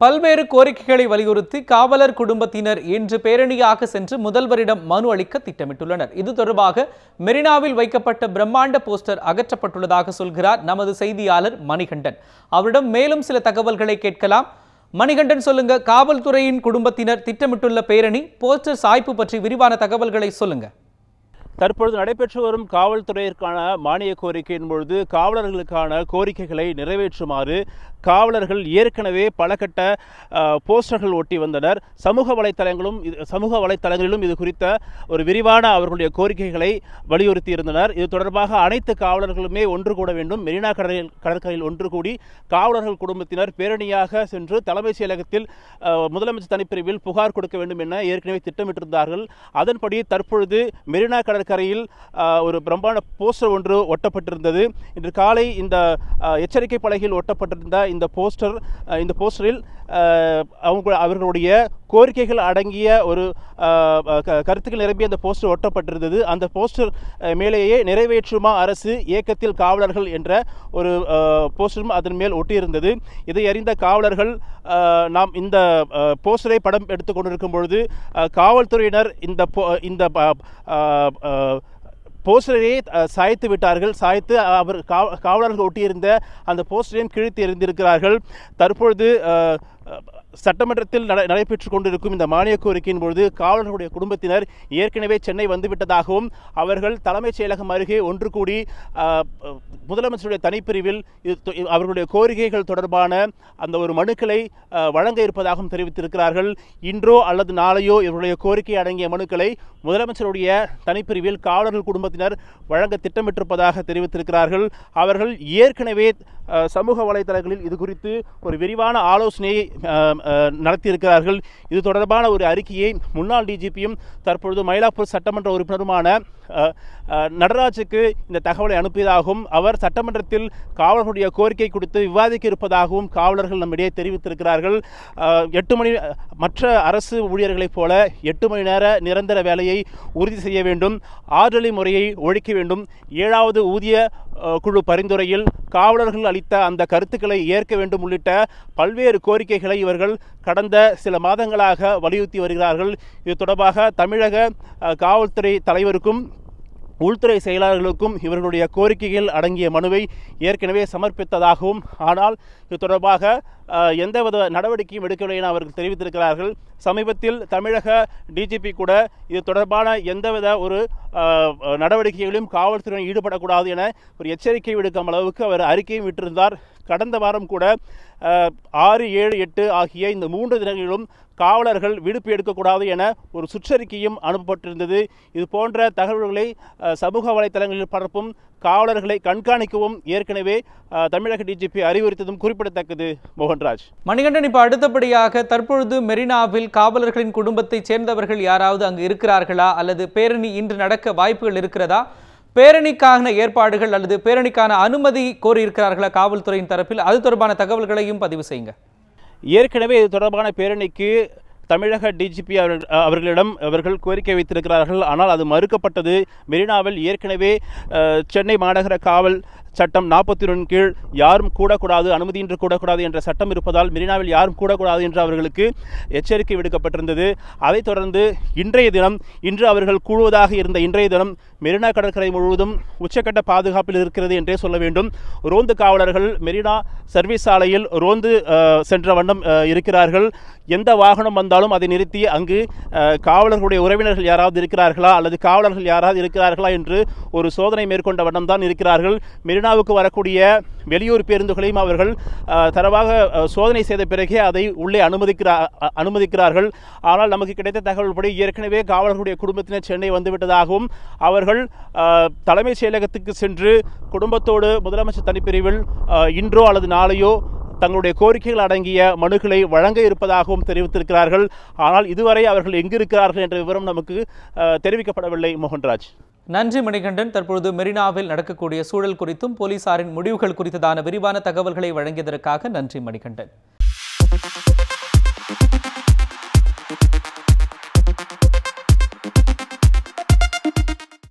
பல்வேறு கோரிக்கைகளை வலியுறுத்தி காவலர் குடும்பத்தினர் இன்று பேரணியாக சென்று முதல்வரிடம் மனு அளிக்க திட்டமிட்டுள்ளனர். இது தொடர்பாக மெரினாவில் வைக்கப்பட்ட பிரம்மாண்ட போஸ்டர் அகற்றப்பட்டுள்ளதாக சொல்கிறார் நமது செய்தியாளர் மணிகண்டன். அவரிடம் மேலும் சில தகவல்களை கேட்கலாம். மணிகண்டன் சொல்லுங்க காவல்துறையின் குடும்பத்தினர் திட்டமிட்டுள்ள பேரணி போஸ்டர் சாய்ப்பு பற்றி விரிவான தகவல்களை சொல்லுங்க. தற்பொழுது நடைபெற்று வரும் காவல்துறையிற்கான மானிய கோரிக்கையின் பொழுது காவலர்களுக்கான கோரிக்கைகளை நிறைவேற்றுமாறு காவலர்கள் ஏற்கனவே பல கட்ட போஸ்டர்கள் ஒட்டி வந்தனர். சமூக வலைத்தளங்களும் இது- சமூக வலைத்தளங்களிலும் இது குறித்த ஒரு விரிவான அவர்களுடைய கோரிக்கைகளை வலியுறுத்தி இருந்தனர் இது தொடர்பாக அனைத்து காவலர்களுமே ஒன்று கூட வேண்டும். மெரினா கடலில் கடற்கரையில் ஒன்று கூடி காவலர்கள் குடும்பத்தினர் பேரணியாக சென்று தலைமைச் செயலகத்தில் முதலமைச்சர் தனிப்பிரிவில் புகார் கொடுக்க வேண்டும் என ஏற்கனவே திட்டமிட்டிருந்தார்கள். அதன்படி தற்பொழுது மெரினா கடற்கரையில் ஒரு பிரம்மாண்ட போஸ்டர் ஒன்று ஒட்டப்பட்டிருந்தது. இன்று காலை இந்த எச்சரிக்கை பலகையில் ஒட்டப்பட்டிருந்த இந்த போஸ்டர் இந்த போஸ்டரில் அவங்க அவர்களுடைய கோரிக்கைகள் அடங்கிய ஒரு க- கருத்துக்கள் நிரம்பிய அந்த போஸ்டர் ஒட்டப்பட்டிருந்தது. அந்த போஸ்டர் மேலேயே நிறைவேற்றுமா அரசு இயக்கத்தில் காவலர்கள் என்ற ஒரு போஸ்டரும் அதன் மேல் ஒட்டியிருந்தது. இதை அறிந்த காவலர்கள் நாம் இந்த போஸ்டரை படம் எடுத்துக் கொண்டிருக்கும் பொழுது காவல்துறையினர் இந்த போ- இந்த போஸ்டரை சாய்த்து விட்டார்கள். சாய்த்து அவர் காவலர்கள் ஒட்டியிருந்த அந்த போஸ்டரையும் கிழித்து எறிந்திருக்கிறார்கள். தற்பொழுது சட்டமன்றத்தில் நட நடைபெற்று கொண்டிருக்கும் இந்த மானிய கோரிக்கையின் பொழுது காவலர்களுடைய குடும்பத்தினர் ஏற்கனவே சென்னை வந்துவிட்டதாகவும் அவர்கள் தலைமைச் செயலகம் அருகே ஒன்று கூடி முதலமைச்சருடைய தனிப்பிரிவில் அவர்களுடைய கோரிக்கைகள் தொடர்பான அந்த ஒரு மனுக்களை வழங்க இருப்பதாகவும் தெரிவித்திருக்கிறார்கள். இன்றோ அல்லது நாளையோ இவருடைய கோரிக்கை அடங்கிய மனுக்களை முதலமைச்சருடைய தனிப்பிரிவில் காவலர்கள் குடும்பத்தினர் வழங்க திட்டமிட்டிருப்பதாக தெரிவித்திருக்கிறார்கள். அவர்கள் ஏற்கனவே சமூக வலைதளங்களில் இது குறித்து ஒரு விரிவான ஆலோசனையை நடத்தியிருக்கிறார்கள். இது தொடர்பான ஒரு அறிக்கையை முன்னாள் டிஜிபியும் தற்பொழுது மயிலாப்பூர் சட்டமன்ற உறுப்பினருமான நடராஜுக்கு இந்த தகவலை அனுப்பியதாகவும் அவர் சட்டமன்றத்தில் காவலர்களுடைய கோரிக்கை கொடுத்து விவாதிக்க இருப்பதாகவும் காவலர்கள் நம்மிடையே தெரிவித்திருக்கிறார்கள். எட்டு மணி மற்ற அரசு ஊழியர்களைப் போல எட்டு மணி நேர நிரந்தர வேலையை உறுதி செய்ய வேண்டும் ஆற்றலை முறையை ஒழிக்க வேண்டும். ஏழாவது ஊதிய குழு பரிந்துரையில் காவலர்கள் அளித்த அந்த கருத்துக்களை ஏற்க வேண்டும் உள்ளிட்ட பல்வேறு கோரிக்கைகளை இவர்கள் கடந்த சில மாதங்களாக வலியுறுத்தி வருகிறார்கள். இது தொடர்பாக தமிழக காவல்துறை தலைவருக்கும் உள்துறை செயலாளர்களுக்கும் இவர்களுடைய கோரிக்கைகள் அடங்கிய மனுவை ஏற்கனவே சமர்ப்பித்ததாகவும் ஆனால் இது தொடர்பாக எந்தவித நடவடிக்கையும் எடுக்கவில்லை என அவர்கள் தெரிவித்திருக்கிறார்கள். சமீபத்தில் தமிழக டிஜிபி கூட இது தொடர்பான எந்தவித ஒரு அஹ், நடவடிக்கைகளிலும் காவல்துறையினர் ஈடுபடக்கூடாது என ஒரு எச்சரிக்கை விடுக்கும் அளவுக்கு அவர் அறிக்கையும் விட்டிருந்தார். கடந்த வாரம் கூட ஆறு ஏழு எட்டு ஆகிய இந்த மூன்று தினங்களிலும் காவலர்கள் விடுப்பு எடுக்கக்கூடாது என ஒரு சுற்றறிக்கையும் அனுப்பப்பட்டிருந்தது. இது போன்ற தகவல்களை சமூக வலைத்தளங்களில் பரப்பும் காவலர்களை கண்காணிக்கவும் ஏற்கனவே தமிழக டிஜிபி அறிவுறுத்ததும் குறிப்பிடத்தக்கது. மோகன்ராஜ். மணிகண்டன் இப்போ அடுத்தபடியாக தற்பொழுது மெரினாவில் காவலர்களின் குடும்பத்தைச் சேர்ந்தவர்கள் யாராவது அங்கு இருக்கிறார்களா? அல்லது பேரணி இன்று நடக்க வாய்ப்புகள் இருக்கிறதா? பேரணிக்கான ஏற்பாடுகள் அல்லது பேரணிக்கான அனுமதி கோரியிருக்கிறார்களா காவல்துறையின் தரப்பில்? அது தொடர்பான தகவல்களையும் பதிவு செய்யுங்க. ஏற்கனவே இது தொடர்பான பேரணிக்கு தமிழக டிஜிபி அவர்கள் அவர்களிடம் அவர்கள் கோரிக்கை வைத்திருக்கிறார்கள். ஆனால் அது மறுக்கப்பட்டது. மெரினாவில் ஏற்கனவே சென்னை மாநகர காவல் சட்டம் நாற்பத்தி ஒன்றின் கீழ் யாரும் கூடக்கூடாது அனுமதியின்றி கூடக்கூடாது என்ற சட்டம் இருப்பதால் மெரினாவில் யாரும் கூடக்கூடாது என்று அவர்களுக்கு எச்சரிக்கை விடுக்கப்பட்டிருந்தது. அதைத் தொடர்ந்து இன்றைய தினம் இன்று அவர்கள் கூடுவதாக இருந்த இன்றைய தினம் மெரினா கடற்கரை முழுவதும் உச்சக்கட்ட பாதுகாப்பில் இருக்கிறது என்றே சொல்ல வேண்டும். ரோந்து காவலர்கள் மெரினா சர்வீஸ் சாலையில் ரோந்து சென்ற வண்ணம் இருக்கிறார்கள். எந்த வாகனம் வந்தாலும் அதை நிறுத்தி அங்கு காவலர்களுடைய உறவினர்கள் யாராவது இருக்கிறார்களா அல்லது காவலர்கள் யாராவது இருக்கிறார்களா என்று ஒரு சோதனை மேற்கொண்ட வண்ணம் தான் இருக்கிறார்கள் மெரினாவுக்கு வரக்கூடிய வெளியூர் பேருந்துகளையும் அவர்கள் தரவாக சோதனை செய்த பிறகே அதை உள்ளே அனுமதிக்கிறா அனுமதிக்கிறார்கள். ஆனால் நமக்கு கிடைத்த தகவல்படி ஏற்கனவே காவலர்களுடைய குடும்பத்தினர் சென்னை வந்துவிட்டதாகவும் அவர்கள் தலைமைச் செயலகத்துக்கு சென்று குடும்பத்தோடு முதலமைச்சர் தனிப்பிரிவில் இன்றோ அல்லது நாளையோ தங்களுடைய கோரிக்கைகள் அடங்கிய மனுக்களை வழங்க இருப்பதாகவும் தெரிவித்திருக்கிறார்கள். ஆனால் இதுவரை அவர்கள் எங்கிருக்கிறார்கள் என்ற விவரம் நமக்கு தெரிவிக்கப்படவில்லை மோகன்ராஜ். நன்றி மணிகண்டன். தற்பொழுது மெரினாவில் நடக்கக்கூடிய சூழல் குறித்தும் போலீசாரின் முடிவுகள் குறித்ததான விரிவான தகவல்களை வழங்கியதற்காக நன்றி மணிகண்டன்.